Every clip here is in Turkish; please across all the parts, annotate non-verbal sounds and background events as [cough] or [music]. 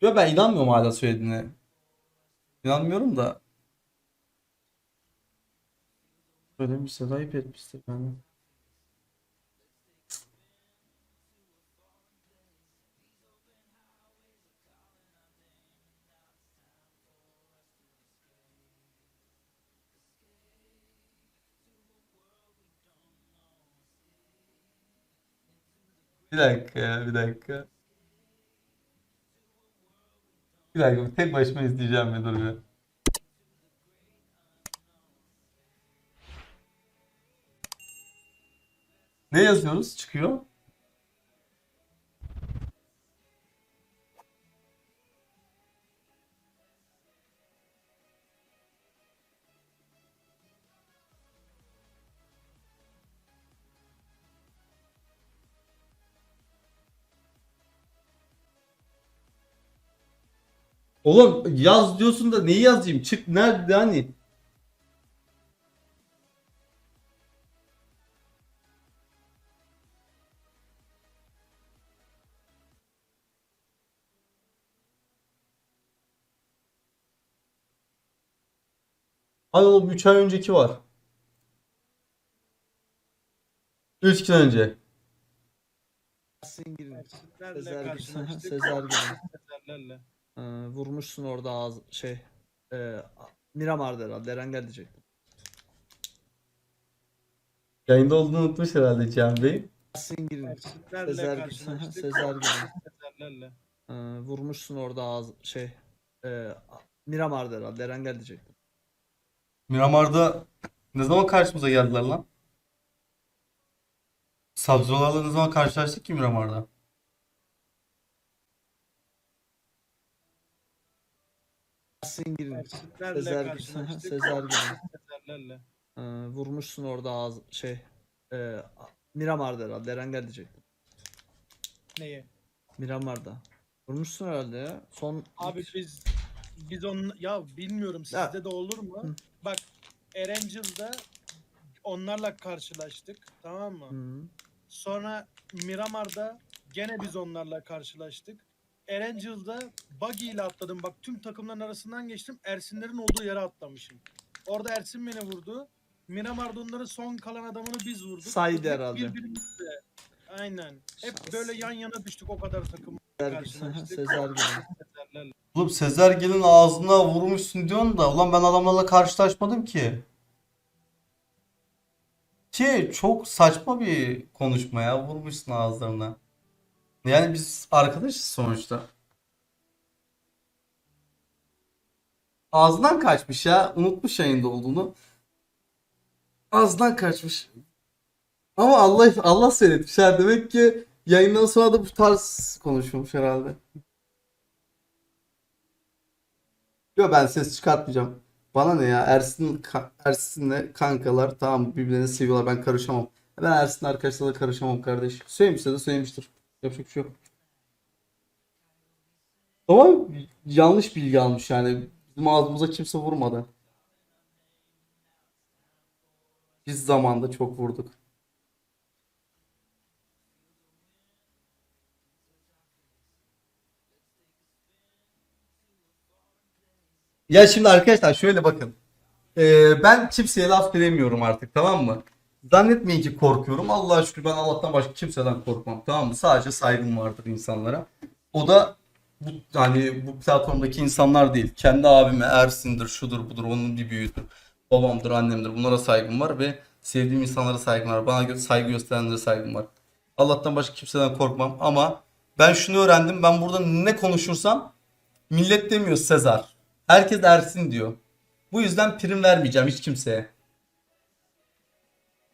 Yo ben inanmıyorum hala söylediğine. İnanmıyorum da. Söylemişse ayıp etmiştir yani. Bir dakika ya bir dakika. Bir dakika tek başıma izleyeceğim bir dur bir. Ne yazıyoruz? Çıkıyor. Oğlum yaz diyorsun da neyi yazayım? Çık nerede hani? Ay oğlum 3 ay önceki var. 3 gün önce. Sezer'le karşılaştık. Sezer gibi. Sezer'lerle. Ee, vurmuşsun orada ağız şey. E, Miramar'da herhalde. Erengel diyecektim. Yayında olduğunu unutmuş herhalde Cihan Bey. Yasin girin. Sezer'le Sezer gibi. karşılaştık. [laughs] Sezer gibi. Sezer'lerle. Ee, vurmuşsun orada ağız şey. E, Miramar'da herhalde. Erengel diyecektim. Miramar'da ne zaman karşımıza geldiler lan? Sabzılarla ne zaman karşılaştık ki Miramar'da? Yasin girin. Sezer'le Sezer gibi. karşılaştık. Sezer. [laughs] Sezer'lerle. Ee, vurmuşsun orada ağız şey. E, Miramar'da herhalde. Erengel diyecektim. Neyi? Miramar'da. Vurmuşsun herhalde ya. Son Abi biz biz on ya bilmiyorum sizde Ya. de olur mu? Hı. Bak Erangel'da onlarla karşılaştık tamam mı? Hı. Sonra Miramar'da gene biz onlarla karşılaştık. Erangel'da buggy ile atladım. Bak tüm takımların arasından geçtim. Ersinlerin olduğu yere atlamışım. Orada Ersin beni vurdu. Miramar'da onların son kalan adamını biz vurduk. Saydı Hep herhalde. birbirimizle. Aynen. Hep Şans. böyle yan yana düştük o kadar takım. Sezer gibi. Karşılaştık. [laughs] Sezer. Oğlum Sezergel'in ağzına vurmuşsun diyorsun da ulan ben adamlarla karşılaşmadım ki. Ki çok saçma bir konuşma ya vurmuşsun ağızlarına. Yani biz arkadaşız sonuçta. Ağzından kaçmış ya. Unutmuş yayında olduğunu. Ağzından kaçmış. Ama Allah Allah seyretmiş ha. Demek ki yayından sonra da bu tarz konuşulmuş herhalde. Yok ben ses çıkartmayacağım. Bana ne ya Ersin Ersin'le kankalar tamam birbirlerini seviyorlar ben karışamam. Ben Ersin arkadaşlarla karışamam kardeş. Söylemişse de söylemiştir. Yapacak bir şey yok. Ama yanlış bilgi almış yani. Bizim ağzımıza kimse vurmadı. Biz zamanda çok vurduk. Ya şimdi arkadaşlar şöyle bakın. Ee, ben kimseye laf veremiyorum artık tamam mı? Zannetmeyin ki korkuyorum. Allah'a şükür ben Allah'tan başka kimseden korkmam tamam mı? Sadece saygım vardır insanlara. O da bu, hani bu platformdaki insanlar değil. Kendi abime Ersin'dir, şudur budur, onun bir büyüğüdür. Babamdır, annemdir. Bunlara saygım var ve sevdiğim insanlara saygım var. Bana saygı gösterenlere saygım var. Allah'tan başka kimseden korkmam ama ben şunu öğrendim. Ben burada ne konuşursam millet demiyor Sezar. Herkes Ersin diyor. Bu yüzden prim vermeyeceğim hiç kimseye.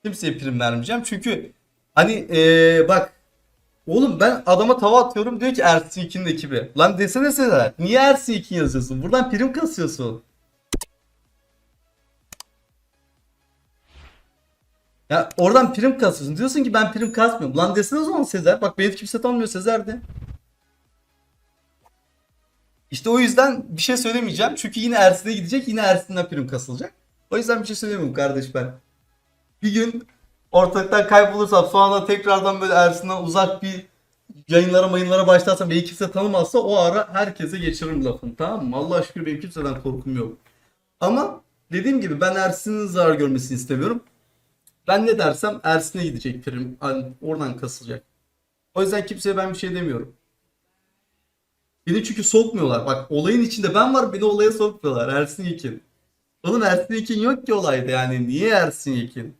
Kimseye prim vermeyeceğim. Çünkü hani eee, bak oğlum ben adama tava atıyorum diyor ki Ersin 2'nin ekibi. Lan desene Sezer. Niye Ersin 2 yazıyorsun? Buradan prim kasıyorsun. Ya oradan prim kasıyorsun. Diyorsun ki ben prim kasmıyorum. Lan desene o zaman Sezer. Bak beni kimse tanımıyor Sezer de. İşte o yüzden bir şey söylemeyeceğim. Çünkü yine Ersin'e gidecek. Yine Ersin'den prim kasılacak. O yüzden bir şey söylemiyorum kardeş ben. Bir gün ortalıktan kaybolursam sonra da tekrardan böyle Ersin'den uzak bir yayınlara mayınlara başlarsam beni kimse tanımazsa o ara herkese geçiririm lafını tamam mı? Allah şükür benim kimseden korkum yok. Ama dediğim gibi ben Ersin'in zarar görmesini istemiyorum. Ben ne dersem Ersin'e gidecek prim. Hani oradan kasılacak. O yüzden kimseye ben bir şey demiyorum. Beni çünkü sokmuyorlar. Bak olayın içinde ben var beni olaya sokmuyorlar. Ersin Yekin. Oğlum Ersin Yekin yok ki olayda yani. Niye Ersin Yekin?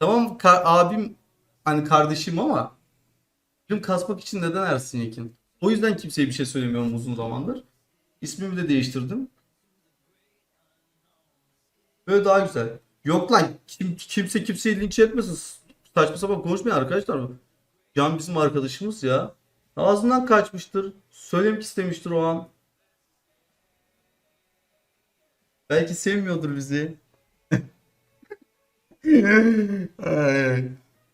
Tamam ka- abim hani kardeşim ama prim kasmak için neden Ersin Yekin? O yüzden kimseye bir şey söylemiyorum uzun zamandır. İsmimi de değiştirdim. Böyle daha güzel. Yok lan kim, kimse kimseyi linç etmesin. Saçma sapan konuşmayın arkadaşlar. Can bizim arkadaşımız ya. Ağzından kaçmıştır. Söylemek istemiştir o an. Belki sevmiyordur bizi.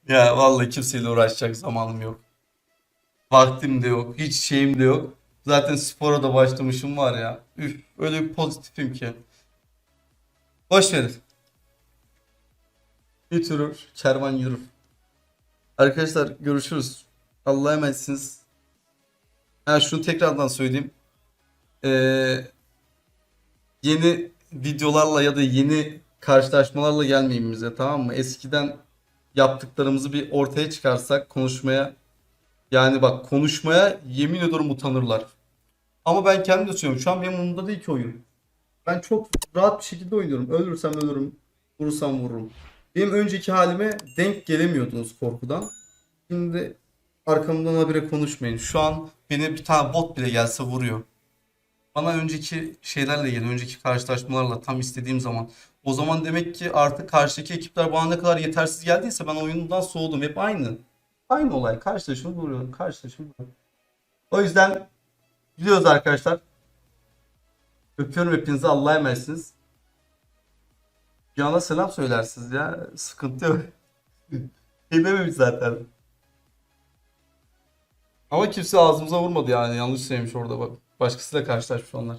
Ya vallahi kimseyle uğraşacak zamanım yok. Vaktim de yok. Hiç şeyim de yok. Zaten spora da başlamışım var ya. Üf, öyle bir pozitifim ki. Boş verin. Götürür, kervan yürür. Arkadaşlar görüşürüz. Allah'a emanetsiniz. Ha şunu tekrardan söyleyeyim. Ee, yeni videolarla ya da yeni karşılaşmalarla gelmeyin bize tamam mı? Eskiden yaptıklarımızı bir ortaya çıkarsak konuşmaya yani bak konuşmaya yemin ediyorum utanırlar. Ama ben kendim de söylüyorum. Şu an benim umurumda değil ki oyun. Ben çok rahat bir şekilde oynuyorum. Ölürsem ölürüm. Vurursam vururum. Benim önceki halime denk gelemiyordunuz korkudan. Şimdi arkamdan habire konuşmayın. Şu an beni bir tane bot bile gelse vuruyor. Bana önceki şeylerle geliyor. Önceki karşılaşmalarla tam istediğim zaman. O zaman demek ki artık karşıdaki ekipler bana ne kadar yetersiz geldiyse ben oyundan soğudum. Hep aynı. Aynı olay. Karşılaşım vuruyorum. Karşılaşım vuruyorum. O yüzden gidiyoruz arkadaşlar. Öpüyorum hepinizi. Allah'a emanetsiniz. Can'a selam söylersiniz ya. Sıkıntı yok. [laughs] Şey dememiş zaten. Ama kimse ağzımıza vurmadı yani. Yanlış söylemiş orada bak. Başkasıyla karşılaşmış onlar.